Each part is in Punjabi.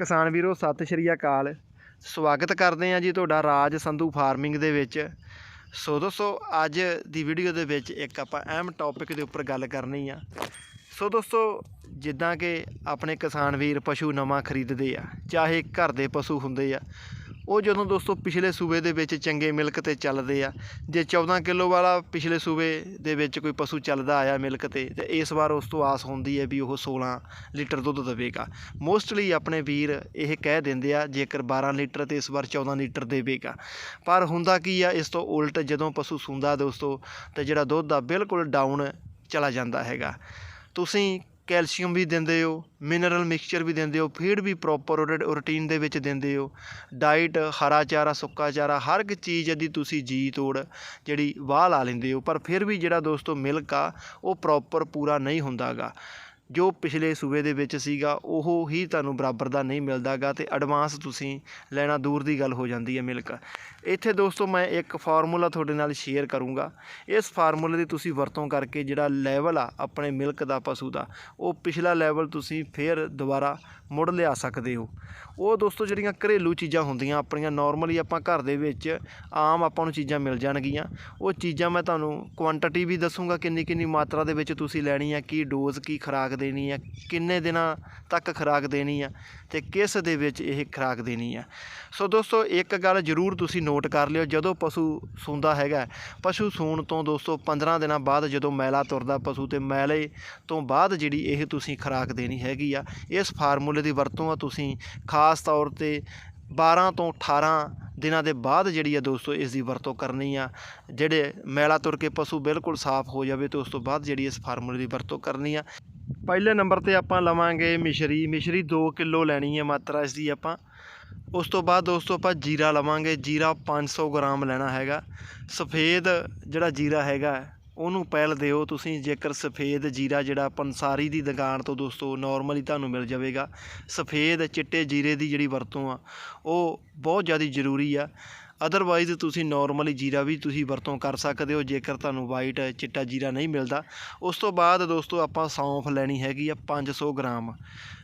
ਕਿਸਾਨ ਵੀਰੋ, ਸਤਿ ਸ਼੍ਰੀ ਅਕਾਲ। ਸਵਾਗਤ ਕਰਦੇ ਹਾਂ ਜੀ ਤੁਹਾਡਾ ਰਾਜ ਸੰਧੂ ਫਾਰਮਿੰਗ ਦੇ ਵਿੱਚ। ਸੋ ਦੋਸਤੋ, ਅੱਜ ਦੀ ਵੀਡੀਓ ਦੇ ਵਿੱਚ ਇੱਕ ਆਪਾਂ ਅਹਿਮ ਟੌਪਿਕ ਦੇ ਉੱਪਰ ਗੱਲ ਕਰਨੀ ਆ। ਸੋ ਦੋਸਤੋ, ਜਿੱਦਾਂ ਕਿ ਆਪਣੇ ਕਿਸਾਨ ਵੀਰ ਪਸ਼ੂ ਨਵਾਂ ਖਰੀਦਦੇ ਆ, ਚਾਹੇ ਘਰ ਦੇ ਪਸ਼ੂ ਹੁੰਦੇ ਆ ਉਹ ਜਦੋਂ ਦੋਸਤੋ ਪਿਛਲੇ ਸੂਬੇ ਦੇ ਵਿੱਚ ਚੰਗੇ ਮਿਲਕ ਤੇ ਚੱਲਦੇ ਆ, ਜੇ 14 ਕਿਲੋ ਵਾਲਾ ਪਿਛਲੇ ਸੂਬੇ ਦੇ ਵਿੱਚ ਕੋਈ ਪਸ਼ੂ ਚੱਲਦਾ ਆਇਆ ਮਿਲਕ ਤੇ ਤੇ ਇਸ ਵਾਰ ਉਸ ਤੋਂ ਆਸ ਹੁੰਦੀ ਹੈ ਵੀ ਉਹ 16 ਲੀਟਰ ਦੁੱਧ ਦੇਵੇਗਾ। ਮੋਸਟਲੀ ਆਪਣੇ ਵੀਰ ਇਹ ਕਹਿ ਦਿੰਦੇ ਆ, ਜੇਕਰ 12 ਲੀਟਰ ਤੇ ਇਸ ਵਾਰ 14 ਲੀਟਰ ਦੇਵੇਗਾ। ਪਰ ਹੁੰਦਾ ਕੀ ਆ, ਇਸ ਤੋਂ ਉਲਟ ਜਦੋਂ ਪਸ਼ੂ ਸੂੰਦਾ ਦੋਸਤੋ, ਤੇ ਜਿਹੜਾ ਦੁੱਧ ਆ ਬਿਲਕੁਲ ਡਾਊਨ ਚਲਾ ਜਾਂਦਾ ਹੈਗਾ। ਤੁਸੀਂ ਕੈਲਸ਼ੀਅਮ ਵੀ ਦਿੰਦੇ ਹੋ ਮਿਨਰਲ ਮਿਕਸਚਰ ਵੀ ਦਿੰਦੇ ਹੋ ਫੀਡ ਵੀ ਪ੍ਰੋਪਰ ਰੂਟੀਨ ਦੇ ਵਿੱਚ ਦਿੰਦੇ ਹੋ। ਡਾਈਟ ਹਰਾ ਚਾਰਾ, ਸੁੱਕਾ ਚਾਰਾ, ਹਰ ਇੱਕ ਚੀਜ਼ ਦੀ ਤੁਸੀਂ ਜੀ ਤੋੜ ਜਿਹੜੀ ਵਾਹ ਲਾ ਲੈਂਦੇ ਹੋ, ਪਰ ਫਿਰ ਵੀ ਜਿਹੜਾ ਦੋਸਤੋ ਮਿਲਕ ਆ, ਉਹ ਪ੍ਰੋਪਰ ਪੂਰਾ ਨਹੀਂ ਹੁੰਦਾਗਾ। ਜੋ ਪਿਛਲੇ ਸੂਬੇ ਦੇ ਵਿੱਚ ਸੀਗਾ, ਉਹ ਹੀ ਤੁਹਾਨੂੰ ਬਰਾਬਰ ਦਾ ਨਹੀਂ ਮਿਲਦਾਗਾ ਅਤੇ ਐਡਵਾਂਸ ਤੁਸੀਂ ਲੈਣਾ ਦੂਰ ਦੀ ਗੱਲ ਹੋ ਜਾਂਦੀ ਹੈ ਮਿਲਕ। ਇੱਥੇ ਦੋਸਤੋ, ਮੈਂ ਇੱਕ ਫਾਰਮੂਲਾ ਤੁਹਾਡੇ ਨਾਲ ਸ਼ੇਅਰ ਕਰੂੰਗਾ। ਇਸ ਫਾਰਮੂਲੇ ਦੀ ਤੁਸੀਂ ਵਰਤੋਂ ਕਰਕੇ ਜਿਹੜਾ ਲੈਵਲ ਆ ਆਪਣੇ ਮਿਲਕ ਦਾ ਪਸ਼ੂ ਦਾ, ਉਹ ਪਿਛਲਾ ਲੈਵਲ ਤੁਸੀਂ ਫੇਰ ਦੁਬਾਰਾ ਮੁੜ ਲਿਆ ਸਕਦੇ ਹੋ। ਉਹ ਦੋਸਤੋ ਜਿਹੜੀਆਂ ਘਰੇਲੂ ਚੀਜ਼ਾਂ ਹੁੰਦੀਆਂ, ਆਪਣੀਆਂ ਨਾਰਮਲੀ ਆਪਾਂ ਘਰ ਦੇ ਵਿੱਚ ਆਮ ਆਪਾਂ ਨੂੰ ਚੀਜ਼ਾਂ ਮਿਲ ਜਾਣਗੀਆਂ। ਉਹ ਚੀਜ਼ਾਂ ਮੈਂ ਤੁਹਾਨੂੰ ਕੁਆਂਟੀਟੀ ਵੀ ਦੱਸੂਗਾ ਕਿੰਨੀ ਕਿੰਨੀ ਮਾਤਰਾ ਦੇ ਵਿੱਚ ਤੁਸੀਂ ਲੈਣੀ ਹੈ ਕੀ ਡੋਜ਼ ਕੀ ਖੁਰਾਕ ਦੇਣੀ ਹੈ ਕਿੰਨੇ ਦਿਨਾਂ ਤੱਕ ਖੁਰਾਕ ਦੇਣੀ ਆ ਤੇ ਕਿਸ ਦੇ ਵਿੱਚ ਇਹ ਖੁਰਾਕ ਦੇਣੀ ਆ। ਸੋ ਦੋਸਤੋ ਇੱਕ ਗੱਲ ਜ਼ਰੂਰ ਤੁਸੀਂ ਨੋਟ ਕਰ ਲਿਓ, ਜਦੋਂ ਪਸ਼ੂ ਸੂੰਦਾ ਹੈਗਾ, ਪਸ਼ੂ ਸੂਣ ਤੋਂ ਦੋਸਤੋ 15 ਦਿਨਾਂ ਬਾਅਦ ਜਦੋਂ ਮੈਲਾ ਤੁਰਦਾ ਪਸ਼ੂ ਤੇ ਮੈਲੇ ਤੋਂ ਬਾਅਦ ਜਿਹੜੀ ਇਹ ਤੁਸੀਂ ਖੁਰਾਕ ਦੇਣੀ ਹੈਗੀ ਆ, ਇਸ ਫਾਰਮੂਲੇ ਦੀ ਵਰਤੋਂ ਆ ਤੁਸੀਂ ਖਾਸ ਤੌਰ ਤੇ 12 ਤੋਂ 18 ਦਿਨਾਂ ਦੇ ਬਾਅਦ ਜਿਹੜੀ ਆ ਦੋਸਤੋ ਇਸ ਦੀ ਵਰਤੋਂ ਕਰਨੀ ਆ। ਜਿਹੜੇ ਮੈਲਾ ਤੁਰ ਕੇ ਪਸ਼ੂ ਬਿਲਕੁਲ ਸਾਫ਼ ਹੋ ਜਾਵੇ ਤੇ ਉਸ ਤੋਂ ਬਾਅਦ ਜਿਹੜੀ ਇਸ ਫਾਰਮੂਲੇ ਦੀ ਵਰਤੋਂ ਕਰਨੀ ਆ। ਪਹਿਲੇ ਨੰਬਰ ਤੇ ਆਪਾਂ ਲਵਾਂਗੇ ਮਿਸ਼ਰੀ। ਮਿਸ਼ਰੀ 2 ਕਿਲੋ ਲੈਣੀ ਹੈ ਮਾਤਰਾ ਇਸ ਦੀ ਆਪਾਂ। ਉਸ ਤੋਂ ਬਾਅਦ ਦੋਸਤੋ ਆਪਾਂ ਜੀਰਾ ਲਵਾਂਗੇ। ਜੀਰਾ 500 ਗ੍ਰਾਮ ਲੈਣਾ ਹੈਗਾ। ਸਫੇਦ ਜਿਹੜਾ ਜੀਰਾ ਹੈਗਾ ਉਹਨੂੰ ਪਹਿਲ ਦਿਓ। ਤੁਸੀਂ ਜੇਕਰ ਸਫੇਦ ਜੀਰਾ ਜਿਹੜਾ ਪੰਸਾਰੀ ਦੀ ਦੁਕਾਨ ਤੋਂ ਦੋਸਤੋ ਨਾਰਮਲੀ ਤੁਹਾਨੂੰ ਮਿਲ ਜਾਵੇਗਾ। ਸਫੇਦ ਚਿੱਟੇ ਜੀਰੇ ਦੀ ਜਿਹੜੀ ਵਰਤੋਂ ਆ, ਉਹ ਬਹੁਤ ਜ਼ਿਆਦਾ ਜ਼ਰੂਰੀ ਆ। ਅਦਰਵਾਈਜ਼ ਤੁਸੀਂ ਨਾਰਮਲੀ ਜੀਰਾ ਵੀ ਤੁਸੀਂ ਵਰਤੋਂ ਕਰ ਸਕਦੇ ਹੋ, ਜੇਕਰ ਤੁਹਾਨੂੰ ਵਾਈਟ ਚਿੱਟਾ ਜੀਰਾ ਨਹੀਂ ਮਿਲਦਾ। ਉਸ ਤੋਂ ਬਾਅਦ ਦੋਸਤੋ ਆਪਾਂ ਸੌਂਫ ਲੈਣੀ ਹੈਗੀ ਆ 500 ਗ੍ਰਾਮ।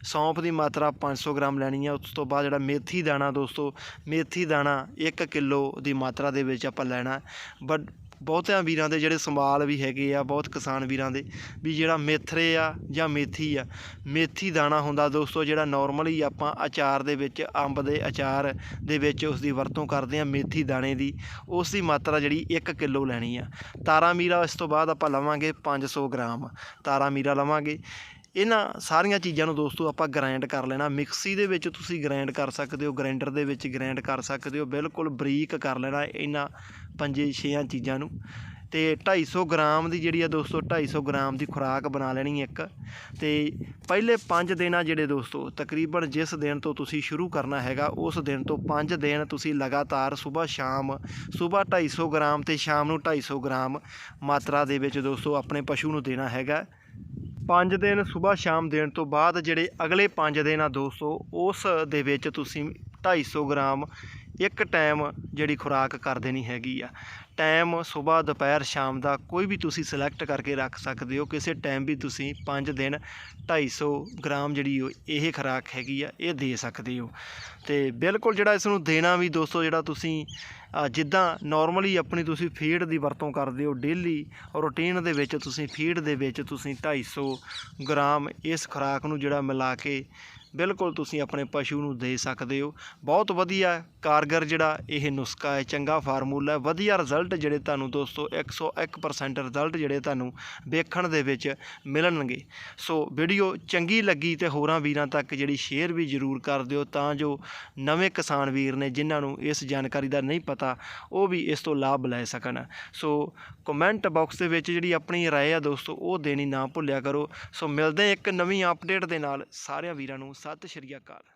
ਸੌਂਫ ਦੀ ਮਾਤਰਾ 500 ਗ੍ਰਾਮ ਲੈਣੀ ਆ। ਉਸ ਤੋਂ ਬਾਅਦ ਜਿਹੜਾ ਮੇਥੀ ਦਾਣਾ ਦੋਸਤੋ, ਮੇਥੀ ਦਾਣਾ 1 ਕਿਲੋ ਦੀ ਮਾਤਰਾ ਦੇ ਵਿੱਚ ਆਪਾਂ ਲੈਣਾ। ਬਟ ਬਹੁਤਿਆਂ ਵੀਰਾਂ ਦੇ ਜਿਹੜੇ ਸੰਭਾਲ ਵੀ ਹੈਗੇ ਆ, ਬਹੁਤ ਕਿਸਾਨ ਵੀਰਾਂ ਦੇ, ਵੀ ਜਿਹੜਾ ਮੇਥਰੇ ਆ ਜਾਂ ਮੇਥੀ ਆ। ਮੇਥੀ ਦਾਣਾ ਹੁੰਦਾ ਦੋਸਤੋ, ਜਿਹੜਾ ਨਾਰਮਲੀ ਆਪਾਂ ਅਚਾਰ ਦੇ ਵਿੱਚ, ਅੰਬ ਦੇ ਅਚਾਰ ਦੇ ਵਿੱਚ ਉਸ ਦੀ ਵਰਤੋਂ ਕਰਦੇ ਆ ਮੇਥੀ ਦਾਣੇ ਦੀ ਉਸ ਦੀ ਮਾਤਰਾ ਜਿਹੜੀ 1 ਕਿਲੋ ਲੈਣੀ ਆ। ਤਾਰਾ ਮੀਰਾ ਇਸ ਤੋਂ ਬਾਅਦ ਆਪਾਂ ਲਵਾਂਗੇ 500 ਗ੍ਰਾਮ। ਤਾਰਾ ਮੀਰਾ ਲਵਾਂਗੇ। ਇਹਨਾਂ ਸਾਰੀਆਂ ਚੀਜ਼ਾਂ ਨੂੰ ਦੋਸਤੋ ਆਪਾਂ ਗ੍ਰਾਈਂਡ ਕਰ ਲੈਣਾ। ਮਿਕਸੀ ਦੇ ਵਿੱਚ ਤੁਸੀਂ ਗ੍ਰਾਈਂਡ ਕਰ ਸਕਦੇ ਹੋ ਗ੍ਰਾਈਂਡਰ ਦੇ ਵਿੱਚ ਗ੍ਰਾਈਂਡ ਕਰ ਸਕਦੇ ਹੋ, ਬਿਲਕੁਲ ਬਰੀਕ ਕਰ ਲੈਣਾ ਇਹਨਾਂ ਪੰਜੇ ਛੇਆਂ ਚੀਜ਼ਾਂ ਨੂੰ। ਤੇ 250 ਗ੍ਰਾਮ ਦੀ ਜਿਹੜੀ ਆ ਦੋਸਤੋ 250 ਗ੍ਰਾਮ ਦੀ ਖੁਰਾਕ ਬਣਾ ਲੈਣੀ ਇੱਕ। ਤੇ ਪਹਿਲੇ 5 ਦਿਨਾਂ ਜਿਹੜੇ ਦੋਸਤੋ, ਤਕਰੀਬਨ ਜਿਸ ਦਿਨ ਤੋਂ ਤੁਸੀਂ ਸ਼ੁਰੂ ਕਰਨਾ ਹੈਗਾ, ਉਸ ਦਿਨ ਤੋਂ 5 ਦਿਨ ਤੁਸੀਂ ਲਗਾਤਾਰ ਸਵੇਰ ਸ਼ਾਮ ਸਵੇਰ 250 ਗ੍ਰਾਮ ਤੇ ਸ਼ਾਮ ਨੂੰ 250 ਗ੍ਰਾਮ ਮਾਤਰਾ ਦੇ ਵਿੱਚ ਦੋਸਤੋ ਆਪਣੇ ਪਸ਼ੂ ਨੂੰ ਦੇਣਾ ਹੈਗਾ। ਪੰਜ ਦਿਨ ਸਵੇਰ ਸ਼ਾਮ ਦੇਣ ਤੋਂ ਬਾਅਦ ਜਿਹੜੇ ਅਗਲੇ ਪੰਜ ਦਿਨ ਆ ਦੋਸਤੋ, ਉਸ ਦੇ ਵਿੱਚ ਤੁਸੀਂ 250 ਗ੍ਰਾਮ ਇੱਕ ਟਾਈਮ ਜਿਹੜੀ ਖੁਰਾਕ ਕਰ ਦੇਣੀ ਹੈਗੀ ਆ। ਟਾਈਮ ਸਵੇਰ ਦੁਪਹਿਰ, ਸ਼ਾਮ ਦਾ ਕੋਈ ਵੀ ਤੁਸੀਂ ਸਿਲੈਕਟ ਕਰਕੇ ਰੱਖ ਸਕਦੇ ਹੋ, ਕਿਸੇ ਟਾਈਮ ਵੀ ਤੁਸੀਂ 5 ਦਿਨ 250 ਗ੍ਰਾਮ ਜਿਹੜੀ ਉਹ ਇਹ ਖੁਰਾਕ ਹੈਗੀ ਆ, ਇਹ ਦੇ ਸਕਦੇ ਹੋ। ਤੇ ਬਿਲਕੁਲ ਜਿਹੜਾ ਇਸ ਨੂੰ ਦੇਣਾ ਵੀ ਦੋਸਤੋ, ਜਿਹੜਾ ਤੁਸੀਂ ਜਿੱਦਾਂ ਨਾਰਮਲੀ ਆਪਣੀ ਤੁਸੀਂ ਫੀਡ ਦੀ ਵਰਤੋਂ ਕਰਦੇ ਹੋ ਡੇਲੀ ਰੂਟੀਨ ਦੇ ਵਿੱਚ ਤੁਸੀਂ ਫੀਡ ਦੇ ਵਿੱਚ ਤੁਸੀਂ 250 ਗ੍ਰਾਮ ਇਸ ਖੁਰਾਕ ਨੂੰ ਜਿਹੜਾ ਮਿਲਾ ਕੇ ਬਿਲਕੁਲ ਤੁਸੀਂ ਆਪਣੇ ਪਸ਼ੂ ਨੂੰ ਦੇ ਸਕਦੇ ਹੋ। ਬਹੁਤ ਵਧੀਆ ਕਾਰਗਰ ਜਿਹੜਾ, ਇਹ ਨੁਸਖਾ ਹੈ, ਚੰਗਾ ਫਾਰਮੂਲਾ ਹੈ। ਵਧੀਆ ਰਿਜ਼ਲਟ ਜਿਹੜੇ ਤੁਹਾਨੂੰ ਦੋਸਤੋ 101% ਰਿਜ਼ਲਟ ਜਿਹੜੇ ਤੁਹਾਨੂੰ ਵੇਖਣ ਦੇ ਵਿੱਚ ਮਿਲਣਗੇ। ਸੋ ਵੀਡੀਓ ਚੰਗੀ ਲੱਗੀ ਤੇ ਹੋਰਾਂ ਵੀਰਾਂ ਤੱਕ ਜਿਹੜੀ ਸ਼ੇਅਰ ਵੀ ਜ਼ਰੂਰ ਕਰ ਦਿਓ, ਤਾਂ ਜੋ ਨਵੇਂ ਕਿਸਾਨ ਵੀਰ ਨੇ ਜਿਨ੍ਹਾਂ ਨੂੰ ਇਸ ਜਾਣਕਾਰੀ ਦਾ ਨਹੀਂ ਪਤਾ, ਉਹ ਵੀ ਇਸ ਤੋਂ ਲਾਭ ਲੈ ਸਕਣ। ਸੋ ਕਮੈਂਟ ਬਾਕਸ ਦੇ ਵਿੱਚ ਜਿਹੜੀ ਆਪਣੀ ਰਾਏ ਆ ਦੋਸਤੋ, ਉਹ ਦੇਣੀ ਨਾ ਭੁੱਲਿਆ ਕਰੋ। ਸੋ ਮਿਲਦੇ ਇੱਕ ਨਵੀਂ ਅਪਡੇਟ ਦੇ ਨਾਲ। ਸਾਰਿਆਂ ਵੀਰਾਂ ਨੂੰ ਸਤਿ ਸ਼੍ਰੀ ਅਕਾਲ।